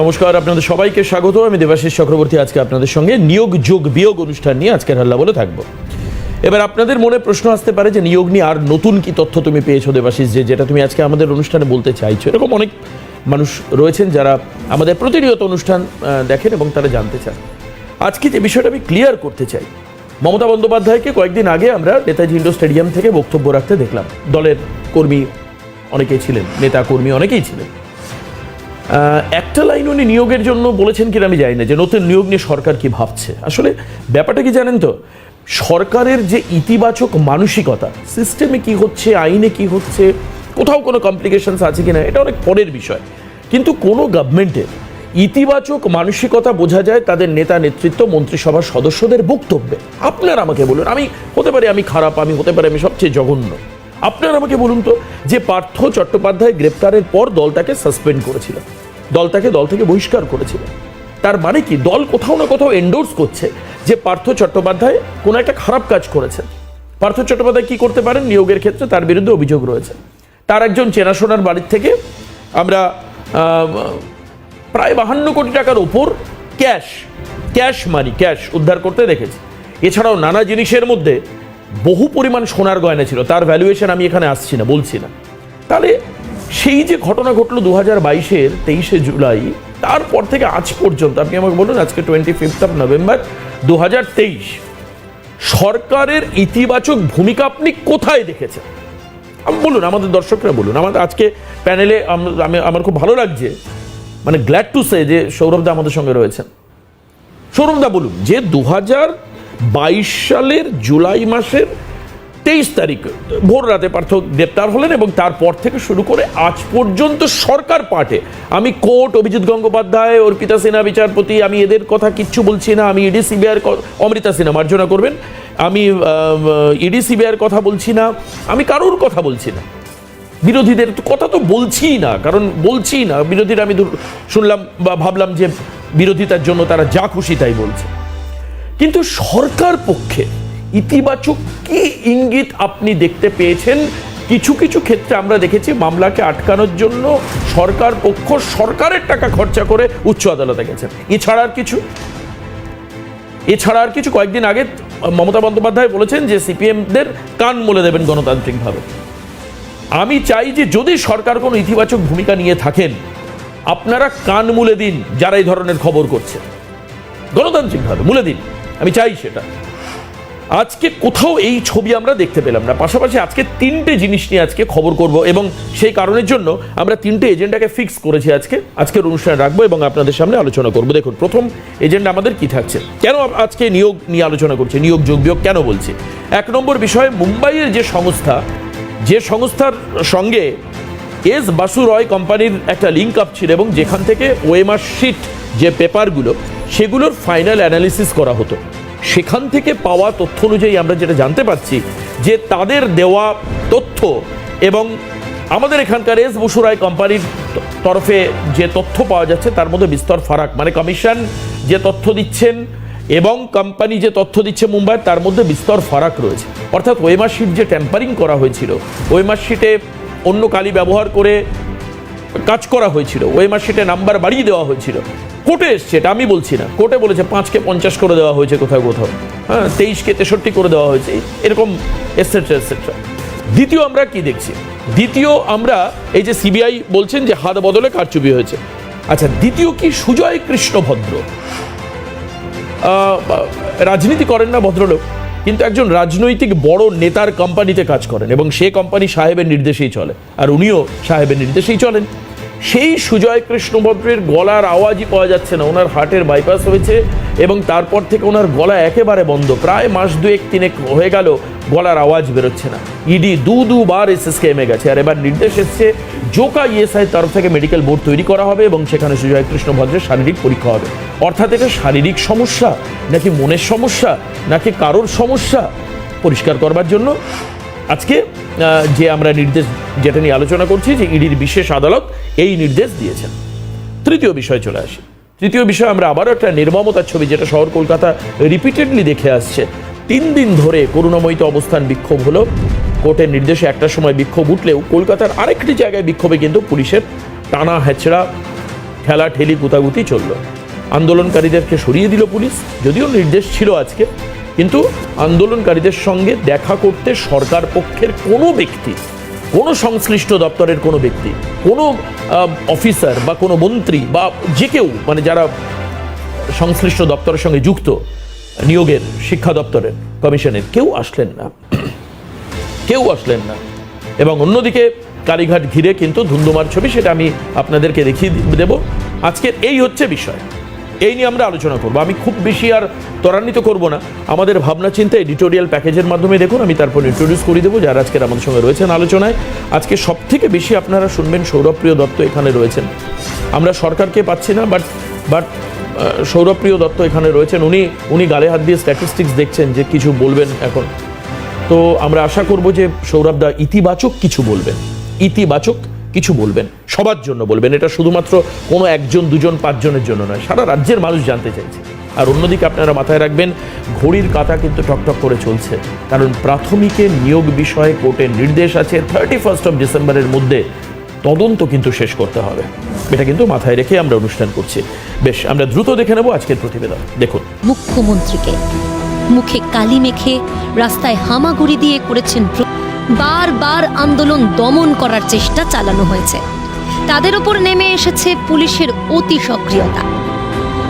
নমস্কার, আপনাদের সবাইকে স্বাগত। আমি দেবাশিস চক্রবর্তী, আজকে আপনাদের সঙ্গে নিয়োগ, যোগ, বিয়োগ অনুষ্ঠান নিয়ে আজকের হাল্লা বলে থাকব। এবার আপনাদের মনে প্রশ্ন আসতে পারে যে নিয়োগ নিয়ে আর নতুন কি তথ্য তুমি পেয়েছ দেবাশিস যে, যেটা তুমি আজকে আমাদের অনুষ্ঠানে বলতে চাইছো। এরকম অনেক মানুষ রয়েছেন যারা আমাদের প্রতিনিয়ত অনুষ্ঠান দেখেন এবং তারা জানতে চান। আজকে যে বিষয়টা আমি ক্লিয়ার করতে চাই, মমতা বন্দ্যোপাধ্যায়কে কয়েকদিন আগে আমরা নেতাজি ইন্ডো স্টেডিয়াম থেকে বক্তব্য রাখতে দেখলাম। দলের কর্মী অনেকেই ছিলেন, নেতা কর্মী অনেকেই ছিলেন। একটা লাইন উনি নিয়োগের জন্য বলেছেন কিনা আমি জানি না, যে নতুন নিয়োগ নিয়ে সরকার কি ভাবছে। আসলে ব্যাপারটা কি জানেন তো? সরকারের যে ইতিবাচক মানসিকতা সিস্টেমে কি হচ্ছে, আইনে কি হচ্ছে, কোথাও কোনো কমপ্লিকেশনস আছে কিনা, এটা অনেক পরের বিষয়। কিন্তু কোনো গভর্নমেন্টের ইতিবাচক মানসিকতা বোঝা যায় তাদের নেতা, নেতৃত্ব, মন্ত্রিসভার সদস্যদের বক্তব্যে। আপনার আমাকে বলুন, আমি হতে পারে আমি খারাপ, আমি হতে পারে আমি সবচেয়ে জঘন্য। আপনার আমাকে বলুন তো, যে পার্থ চট্টোপাধ্যায় গ্রেপ্তারের পর দলটাকে সাসপেন্ড করেছিল দল তাকে দল থেকে বহিষ্কার করেছিল। তার মানে কি? দল কোথাও না কোথাও এন্ডোর্স করছে যে পার্থ চট্টোপাধ্যায় কোনো একটা খারাপ কাজ করেছেন। পার্থ চট্টোপাধ্যায় কি করতে পারেন? নিয়োগের ক্ষেত্রে তার বিরুদ্ধে অভিযোগ রয়েছে। তার একজন চেনাশোনার বাড়ির থেকে আমরা প্রায় বাহান্ন কোটি টাকার ওপর ক্যাশ ক্যাশ মানি, ক্যাশ উদ্ধার করতে দেখেছি। এছাড়াও নানা জিনিসের মধ্যে বহু পরিমাণ সোনার গয়না ছিল। তার ভ্যালুয়েশন আমি এখানে আসছি না, বলছি না। তাহলে সেই যে ঘটনা ঘটলো দু হাজার বাইশের তেইশে জুলাই, তারপর থেকে আজ পর্যন্ত, আপনি আমাকে বলুন আজকে টোয়েন্টি ফিফথ অফ নভেম্বর দু হাজার তেইশ, সরকারের ইতিবাচক ভূমিকা আপনি কোথায় দেখেছেন? আম- বলুন, আমাদের দর্শকরা বলুন। আমাদের আজকে প্যানেলে আমি আমার খুব ভালো লাগছে মানে গ্ল্যাড টু সে যে সৌরভদা আমাদের সঙ্গে রয়েছেন। সৌরভদা, বলুন, যে দু হাজার বাইশ সালের জুলাই মাসের তেইশ তারিখ, ভোর রাতে পার্থ গ্রেপ্তার হলেন এবং তারপর থেকে শুরু করে আজ পর্যন্ত সরকার পার্টে আমি কোর্ট, অভিজিৎ গঙ্গোপাধ্যায়, অর্পিতা সিনহা, বিচারপতি, আমি এদের কথা কিচ্ছু বলছি না। আমি ইডি সিবিআর অমৃতা সিনহা, মার্জনা করবেন। আমি ইডি সিবিআর কথা বলছি না। আমি কারোর কথা বলছি না? বিরোধীদের কথা তো বলছি না, কারণ বলছি না। বিরোধীরা আমি শুনলাম বা ভাবলাম যে বিরোধিতার জন্য তারা যা খুশি তাই বলছে। কিন্তু সরকার পক্ষে ইতিবাচক কি ইঙ্গিত আপনি দেখতে পেয়েছেন? কিছু কিছু ক্ষেত্রে আমরা দেখেছি মামলাকে আটকানোর জন্য সরকার পক্ষ সরকারের টাকা খরচা করে উচ্চ আদালতে গেছেন এছাড়া আর কিছু? এছাড়া আর কিছু? কয়েকদিন আগে মমতা বন্দ্যোপাধ্যায় বলেছেন যে সিপিএমদের কান মলে দেবেন গণতান্ত্রিকভাবে। আমি চাই যে যদি সরকার কোনো ইতিবাচক ভূমিকা নিয়ে থাকেন, আপনারা কান মুলে দিন যারা এই ধরনের খবর করছে। গণতান্ত্রিকভাবে মুলে দিন। আমি চাই সেটা। আজকে কোথাও এই ছবি আমরা দেখতে পেলাম না। পাশাপাশি আজকে তিনটে জিনিস নিয়ে আজকে খবর করব এবং সেই কারণের জন্য আমরা তিনটে এজেন্ডাকে ফিক্স করেছি আজকে। আজকের অনুষ্ঠানে রাখব এবং আপনাদের সামনে আলোচনা করব। দেখুন, প্রথম এজেন্ডা আমাদের কি থাকছে? কেন আজকে নিয়োগ নিয়ে আলোচনা করছে? নিয়োগ যোগ বিয়োগ কেন বলছি? এক নম্বর বিষয়ে, মুম্বাইয়ের যে সংস্থা, যে সংস্থার সঙ্গে এস বাসু রয় কোম্পানির একটা লিঙ্ক আপ ছিল এবং যেখান থেকে ওয়েমার শিট যে পেপারগুলো সেগুলোর ফাইনাল অ্যানালিসিস করা হতো। সেখান থেকে পাওয়া তথ্য অনুযায়ী আমরা যেটা জানতে পারছি যে তাদের দেওয়া তথ্য এবং আমাদের এখানকার এস বসু রায় কোম্পানির তরফে যে তথ্য পাওয়া যাচ্ছে তার মধ্যে বিস্তর ফারাক। মানে কমিশন যে তথ্য দিচ্ছেন এবং কোম্পানি যে তথ্য দিচ্ছে মুম্বাই, তার মধ্যে বিস্তর ফারাক রয়েছে। অর্থাৎ ওয়েমার শিট যে ট্যাম্পারিং করা হয়েছিল ওয়েমার শিটে অন্য কালি ব্যবহার করে কাজ করা হয়েছিল। ওয়েমার শিটে নাম্বার বাড়িয়ে দেওয়া হয়েছিল। কোর্টে এসছে, এটা আমি বলছি না। কোর্টে বলেছে পাঁচকে পঞ্চাশ করে দেওয়া হয়েছে কোথাও কোথাও। হ্যাঁ তেইশকে তেষট্টি করে দেওয়া হয়েছে, এরকম এসেট্রা এসেট্রা দ্বিতীয় আমরা কি দেখছি? দ্বিতীয় আমরা এই যে সিবিআই বলছেন যে হাত বদলে কারচুপি হয়েছে। আচ্ছা দ্বিতীয় কি সুজয় কৃষ্ণ ভদ্র রাজনীতি করেন না ভদ্রলোক? কিন্তু একজন রাজনৈতিক বড় নেতার কোম্পানিতে কাজ করেন এবং সে কোম্পানি সাহেবের নির্দেশেই চলে। আর উনিও সাহেবের নির্দেশেই চলেন। সেই সুজয় কৃষ্ণভদ্রের গলার আওয়াজই পাওয়া যাচ্ছে না। ওনার হার্টের বাইপাস হয়েছে এবং তারপর থেকে ওনার গলা একেবারে বন্ধ। প্রায় মাস দুয়েক, তিনেক হয়ে গেল গলার আওয়াজ বেরোচ্ছে না। ইডি দু দুবার এসএসকে এমে গেছে। আর এবার নির্দেশ এসছে, জোকা ইএসআই তরফ থেকে মেডিকেল বোর্ড তৈরি করা হবে এবং সেখানে সুজয় কৃষ্ণ ভদ্রের শারীরিক পরীক্ষা হবে। অর্থাৎ এটা শারীরিক সমস্যা, নাকি মনের সমস্যা, নাকি কারোর সমস্যা পরিষ্কার করবার জন্য? আজকে যে আমরা নির্দেশ, যেটা নিয়ে আলোচনা করছি, যে ইডির বিশেষ আদালত এই নির্দেশ দিয়েছেন। তৃতীয় বিষয় চলে আসি। তৃতীয় বিষয়, আমরা আবারও একটা নির্মমতার ছবি, যেটা শহর কলকাতা রিপিটেডলি দেখে আসছে। তিন দিন ধরে করুণাময়িত অবস্থান বিক্ষোভ হলো। কোর্টের নির্দেশে একটা সময় বিক্ষোভ উঠলেও কলকাতার আরেকটি জায়গায় বিক্ষোভে কিন্তু পুলিশের টানা হেঁচড়া, ঠেলা, ঠেলি কুতাগুতি চলল। আন্দোলনকারীদেরকে সরিয়ে দিল পুলিশ, যদিও নির্দেশ ছিল আজকে, কিন্তু আন্দোলনকারীদের সঙ্গে দেখা করতে সরকার পক্ষের কোনো ব্যক্তি, কোনো সংশ্লিষ্ট দপ্তরের কোনো ব্যক্তি, কোনো অফিসার বা কোনো মন্ত্রী বা যে কেউ মানে যারা সংশ্লিষ্ট দপ্তরের সঙ্গে যুক্ত নিয়োগের শিক্ষা দপ্তরের কমিশনের কেউ আসলেন না। কেউ আসলেন না। এবং অন্যদিকে কালীঘাট ঘিরে কিন্তু ধুন্দুমার ছবি সেটা আমি আপনাদেরকে দেখিয়ে দেব। আজকের এই হচ্ছে বিষয়। এই নিয়ে আমরা আলোচনা করব। আমি খুব বেশি আর ত্বরান্বিত করব না। আমাদের ভাবনা চিন্তা এডিটোরিয়াল প্যাকেজের মাধ্যমে দেখুন, আমি তারপর ইন্ট্রোডিউস করে দেবো। যারা আজকের আমাদের সঙ্গে রয়েছেন আলোচনায়, আজকে সব থেকে বেশি আপনারা শুনবেন সৌরভপ্রিয় দত্ত এখানে রয়েছেন। আমরা সরকারকে পাচ্ছি না বাট বাট সৌরভপ্রিয় দত্ত এখানে রয়েছেন। উনি উনি গালে হাত দিয়ে স্ট্যাটিস্টিক্স দেখছেন যে কিছু বলবেন এখন। তো আমরা আশা করব যে সৌরভ দা ইতিবাচক কিছু বলবেন। ইতিবাচক কিছু বলবেন। সবার জন্য বলবেন। এটা শুধুমাত্র কোনো একজন, দুজন, পাঁচজনের জন্য নয়। সারা রাজ্যের মানুষ জানতে চাইছে। আর অন্যদিকে আপনারা মাথায় রাখবেন, ঘড়ির কাঁটা কিন্তু টকটক করে চলছে। কারণ প্রাথমিকের নিয়োগ বিষয়ে কোর্টের নির্দেশ আছে। থার্টি ফার্স্ট অফ ডিসেম্বরের মধ্যে তদন্ত কিন্তু শেষ করতে হবে। এটা কিন্তু মাথায় রেখে আমরা অনুষ্ঠান করছি। বেশ, আমরা দ্রুত দেখে নেব আজকের প্রতিবেদন। দেখুন। মুখ্যমন্ত্রীকে মুখে কালি মেখে রাস্তায় হামাগুড়ি দিয়ে করেছেন বারবার আন্দোলন দমন করার চেষ্টা চালানো হয়েছে। তাদের ওপর নেমে এসেছে পুলিশের অতি সক্রিয়তা।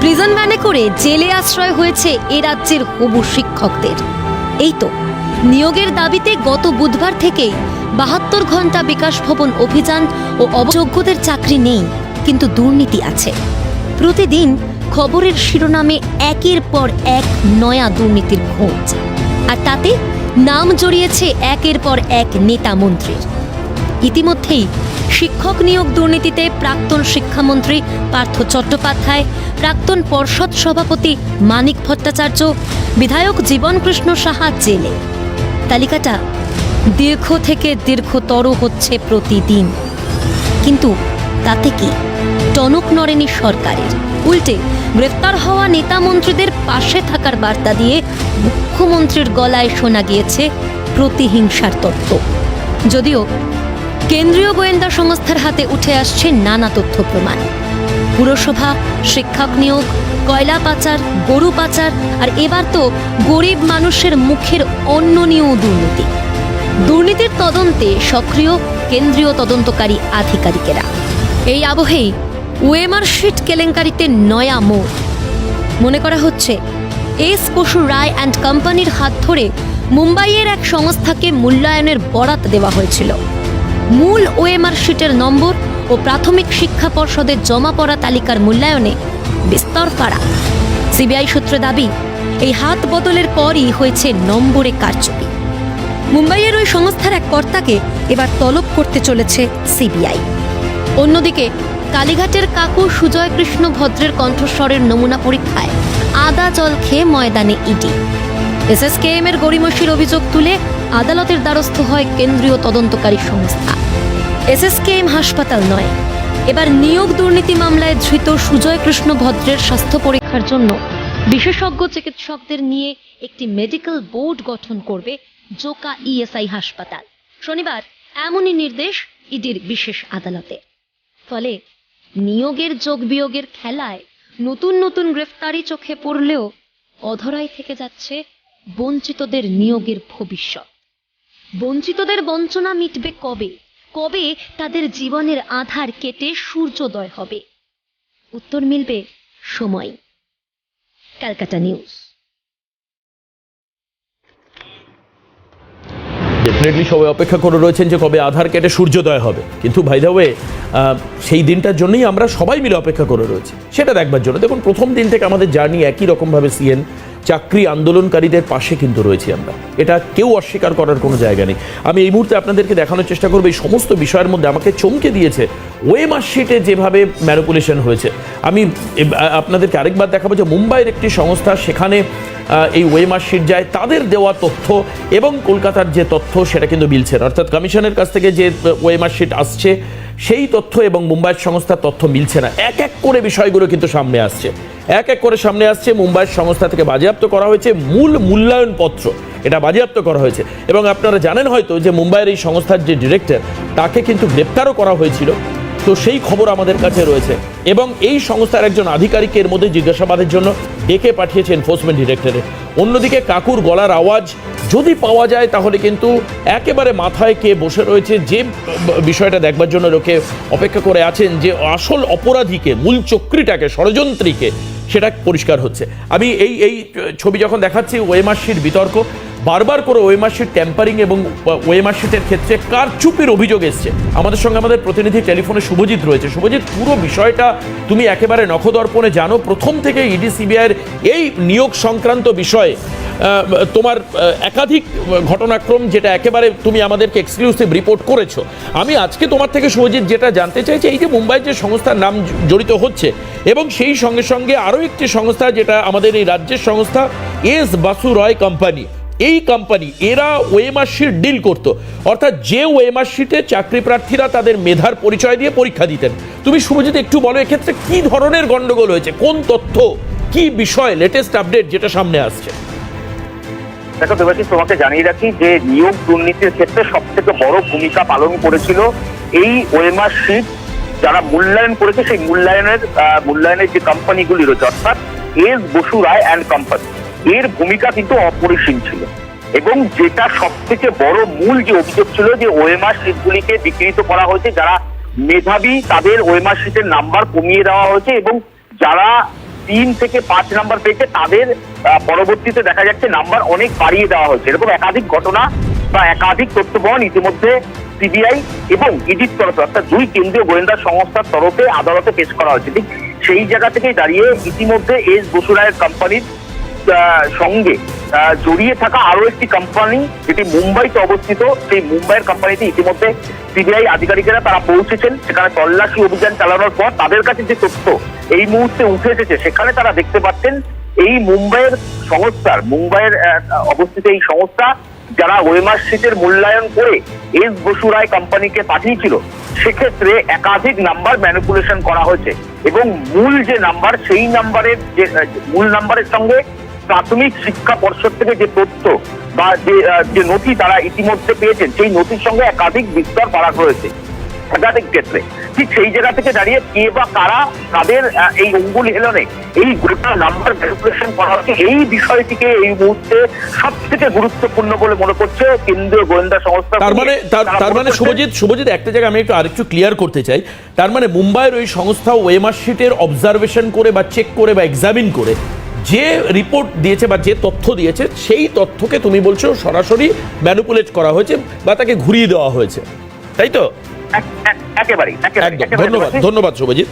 প্রিজন ভ্যানে করে জেলে আশ্রয় হয়েছে এ রাজ্যের হবু শিক্ষকদের। এই তো, নিয়োগের দাবিতে গত বুধবার থেকেই বাহাত্তর ঘণ্টা বিকাশ ভবন অভিযান ও অযোগ্যদের চাকরি নেই, কিন্তু দুর্নীতি আছে। প্রতিদিন খবরের শিরোনামে একের পর এক নয়া দুর্নীতির খোঁজ। আর তাতে নাম জড়িয়েছে একের পর এক নেতা মন্ত্রীর। ইতিমধ্যেই শিক্ষক নিয়োগ দুর্নীতিতে প্রাক্তন শিক্ষামন্ত্রী পার্থ চট্টোপাধ্যায়, প্রাক্তন পর্ষদ সভাপতি মানিক ভট্টাচার্য, বিধায়ক জীবনকৃষ্ণ সাহা জেলে। তালিকাটা দীর্ঘ থেকে দীর্ঘতর হচ্ছে প্রতিদিন। কিন্তু তাতে কি? টনক নড়েনি সরকারের। উল্টে গ্রেফতার হওয়া নেতা মন্ত্রীদের পাশে থাকার বার্তা দিয়ে মুখ্যমন্ত্রীর গলায় শোনা গিয়েছে প্রতিহিংসার তত্ত্ব। যদিও কেন্দ্রীয় গোয়েন্দা সংস্থার হাতে উঠে আসছে নানা তথ্য প্রমাণ। পুরসভা, শিক্ষক নিয়োগ, কয়লা পাচার, গরু পাচার, আর এবার তো গরিব মানুষের মুখের অন্য নিয়েও দুর্নীতি। দুর্নীতির তদন্তে সক্রিয় কেন্দ্রীয় তদন্তকারী আধিকারিকেরা। এই আবহেই ওয়েমার শিট কেলেঙ্কারিতে নয়া মোড়। মনে করা হচ্ছে, এস পশু রায় অ্যান্ড কোম্পানির হাত ধরে মুম্বাইয়ের এক সংস্থাকে মূল্যায়নের বরাত দেওয়া হয়েছিল। মূল ওএমআর শিটের নম্বর ও প্রাথমিক শিক্ষা পর্ষদের জমা পড়া তালিকার মূল্যায়নে বিস্তর পাড়া সিবিআই সূত্রে দাবি, এই হাত বদলের পরই হয়েছে নম্বরে কারচুপি। মুম্বাইয়ের ওই সংস্থার এক কর্তাকে এবার তলব করতে চলেছে সিবিআই। অন্যদিকে, কালীঘাটের কাকু সুজয় কৃষ্ণ ভদ্রের কণ্ঠস্বরের নমুনা পরীক্ষায় আদা জল খেয়ে ময়দানে ইডি। এসএসকেএম এর গড়িমসির অভিযোগ তুলে আদালতের দ্বারস্থ হয় কেন্দ্রীয় তদন্তকারী সংস্থা। এসএসকেএম হাসপাতাল নয়। এবার নিয়োগ দুর্নীতি মামলায় ধৃত সুজয় কৃষ্ণ ভদ্রের স্বাস্থ্য পরীক্ষার জন্য বিশেষজ্ঞ চিকিৎসকদের নিয়ে একটি মেডিকেল বোর্ড গঠন করবে জোকা ইএসআই হাসপাতাল। শনিবার এমনই নির্দেশ ইডির বিশেষ আদালতে। ফলে নিয়োগের যোগ বিয়োগের খেলায় নতুন নতুন গ্রেফতারি চোখে পড়লেও অধরাই থেকে যাচ্ছে বঞ্চিতদের নিয়োগের ভবিষ্যৎ। বঞ্চিতদের বঞ্চনা মিটবে কবে? কবে তাদের জীবনের আধার কেটে সূর্যোদয় হবে? উত্তর মিলবে সময়। ক্যালকাটা নিউজ। ডেফিনেটলি সবাই অপেক্ষা করে রয়েছেন যে কবে আধার কেটে সূর্যোদয় হবে। কিন্তু ভাই ওয়ে সেই দিনটার জন্যই আমরা সবাই মিলে অপেক্ষা করে রয়েছি। সেটা দেখবার জন্য। দেখুন, প্রথম দিন থেকে আমাদের জার্নি একই রকমভাবে সিএন চাকরি আন্দোলনকারীদের পাশে কিন্তু রয়েছি আমরা। এটা কেউ অস্বীকার করার কোনো জায়গা নেই। আমি এই মুহূর্তে আপনাদেরকে দেখানোর চেষ্টা করব, এই সমস্ত বিষয়ের মধ্যে আমাকে চমকে দিয়েছে ওয়ে মার্কশিটে যেভাবে ম্যানিপুলেশন হয়েছে। আমি আপনাদেরকে আরেকবার দেখাবো যে মুম্বাইয়ের একটি সংস্থা, সেখানে এই ওয়ে মার্কশিট যায়, তাদের দেওয়া তথ্য এবং কলকাতার যে তথ্য সেটা কিন্তু মিলছে না। অর্থাৎ কমিশনের কাছ থেকে যে ওয়ে মার্কশিট আসছে, সেই তথ্য এবং মুম্বাইয়ের সংস্থার তথ্য মিলছে না। এক এক করে বিষয়গুলো কিন্তু সামনে আসছে। এক এক করে সামনে আসছে। মুম্বাইয়ের সংস্থা থেকে বাজেয়াপ্ত করা হয়েছে মূল মূল্যায়ন পত্র। এটা বাজেয়াপ্ত করা হয়েছে। এবং আপনারা জানেন হয়তো যে মুম্বাইয়ের এই সংস্থার যে ডিরেক্টর, তাকে কিন্তু গ্রেপ্তারও করা হয়েছিল। তো সেই খবর আমাদের কাছে রয়েছে। এবং এই সংস্থার একজন আধিকারিকের মধ্যে জিজ্ঞাসাবাদের জন্য ডেকে পাঠিয়েছে এনফোর্সমেন্ট ডিরেক্টরে অন্যদিকে কাকুর গলার আওয়াজ যদি পাওয়া যায়, তাহলে কিন্তু একেবারে মাথায় কে বসে রয়েছে যে বিষয়টা দেখবার জন্য লোকে অপেক্ষা করে আছেন যে আসল অপরাধীকে, মূল চক্রীটাকে, ষড়যন্ত্রীকে সেটা পরিষ্কার হচ্ছে। আমি এই এই ছবি যখন দেখাচ্ছি ওয়েমার্সির বিতর্ক, বারবার করে ওয়েমার্সিট ট্যাম্পারিং এবং ওয়েমার্সিটের ক্ষেত্রে কার চুপির অভিযোগ এসছে। আমাদের সঙ্গে আমাদের প্রতিনিধি টেলিফোনে শুভজিৎ রয়েছে। শুভজিৎ, পুরো বিষয়টা তুমি একেবারে নখদর্পণে জানো। প্রথম থেকে ইডি, সিবিআইয়ের এই নিয়োগ সংক্রান্ত বিষয়ে তোমার একাধিক ঘটনাক্রম যেটা একেবারে তুমি আমাদেরকে এক্সক্লুসিভ রিপোর্ট করেছ। আমি আজকে তোমার থেকে শুভজিৎ যেটা জানতে চাইছি, এই যে মুম্বাইয়ের যে সংস্থার নাম জড়িত হচ্ছে এবং সেই সঙ্গে সঙ্গে আরও একটি সংস্থা যেটা আমাদের এই রাজ্যের সংস্থা, এস বাসু রয় কোম্পানি। এই কোম্পানি, এরা ওয়েমার্কশিট ডিল করত। অর্থাৎ যে ওয়েমার্কশিটে চাকরি প্রার্থীরা তাদের মেধার পরিচয় দিয়ে পরীক্ষা দিতেন। তুমি শুভজিৎ একটু বলো, এক্ষেত্রে কি ধরনের গন্ডগোল হয়েছে? কোন তথ্য, কি বিষয় লেটেস্ট আপডেট যেটা সামনে আসছে? দেখো দেবাশিস তোমাকে জানিয়ে রাখি যে নিয়োগ দুর্নীতির ক্ষেত্রে সব থেকে বড় ভূমিকা পালন করেছিল এই ওয়েমার শিট যারা মূল্যায়ন করেছে, সেই মূল্যায়নের মূল্যায়নের যে কোম্পানিগুলি রয়েছে, অর্থাৎ S Basu Roy and company এর ভূমিকা কিন্তু অপরিসীম ছিল। এবং যেটা সব থেকে বড় মূল যে অভিযোগ ছিল যে ওয়েমার শিটগুলিকে বিকৃত করা হয়েছে, যারা মেধাবী, তাদের ওয়েমার শিটের নাম্বার কমিয়ে দেওয়া হয়েছে এবং যারা তিন থেকে পাঁচ নাম্বার পেয়েছে তাদের পরবর্তীতে দেখা যাচ্ছে নাম্বার অনেক বাড়িয়ে দেওয়া হয়েছে। এরকম একাধিক ঘটনা বা একাধিক তথ্য ইতিমধ্যে সিবিআই এবং ইডির তরফে, অর্থাৎ দুই কেন্দ্রীয় গোয়েন্দা সংস্থার তরফে আদালতে পেশ করা হয়েছে। ঠিক সেই জায়গা থেকেই দাঁড়িয়ে ইতিমধ্যে এস বসুরায়ের কোম্পানির সঙ্গে। জড়িয়ে থাকা আরও একটি কোম্পানি যেটি মুম্বাইতে অবস্থিত, সেই মুম্বাইয়ের কোম্পানিতে ইতিমধ্যে সিবিআই আধিকারিকেরা তারা পৌঁছেছেন। সেখানে তল্লাশি অভিযান চালানোর পর তাদের কাছে যে তথ্য এই মুহূর্তে উঠে এসেছে, সেখানে তারা দেখতে পাচ্ছেন এই মুম্বাইয়ের সংস্থার, মুম্বাইয়ের অবস্থিত এই সংস্থা যারা ওয়েমার শিটের মূল্যায়ন করে এস বসু রায় কোম্পানিকে পাঠিয়েছিল, সেক্ষেত্রে একাধিক নাম্বার ম্যানিপুলেশন করা হয়েছে এবং মূল যে নাম্বার, সেই নাম্বারের যে মূল নাম্বারের সঙ্গে প্রাথমিক শিক্ষা পর্ষদ থেকে যে তথ্য বা যে যে নথি তারা ইতিমধ্যে পেয়েছেন সেই নথির সঙ্গে একাধিক বিস্তর ফারাক রয়েছে একাধিক ক্ষেত্রে। ঠিক সেই জায়গা থেকে দাঁড়িয়ে কে বা কারা তাদের এই অঙ্গুল হেলনে এই গোটা নাম্বার ক্যালকুলেশন করা হচ্ছে এই বিষয়টিকে এই মুহূর্তে সব থেকে গুরুত্বপূর্ণ বলে মনে করছে কেন্দ্রীয় গোয়েন্দা সংস্থা। তার মানে তার মানে শুভজিৎ শুভজিৎ একটা জায়গায় আমি একটু আরেকটু ক্লিয়ার করতে চাই। তার মানে মুম্বাইয়ের ওই সংস্থা ওয়েমার্কশিটের অবজারভেশন করে বা চেক করে বা এক্সামিন করে যে রিপোর্ট দিয়েছে বা যে তথ্য দিয়েছে সেই তথ্যকে তুমি বলছো সরাসরি ম্যানুপুলেট করা হয়েছে বা তাকে ঘুরিয়ে দেওয়া হয়েছে। তাই তো? একেবারেই একদম। ধন্যবাদ ধন্যবাদ শুভজিৎ।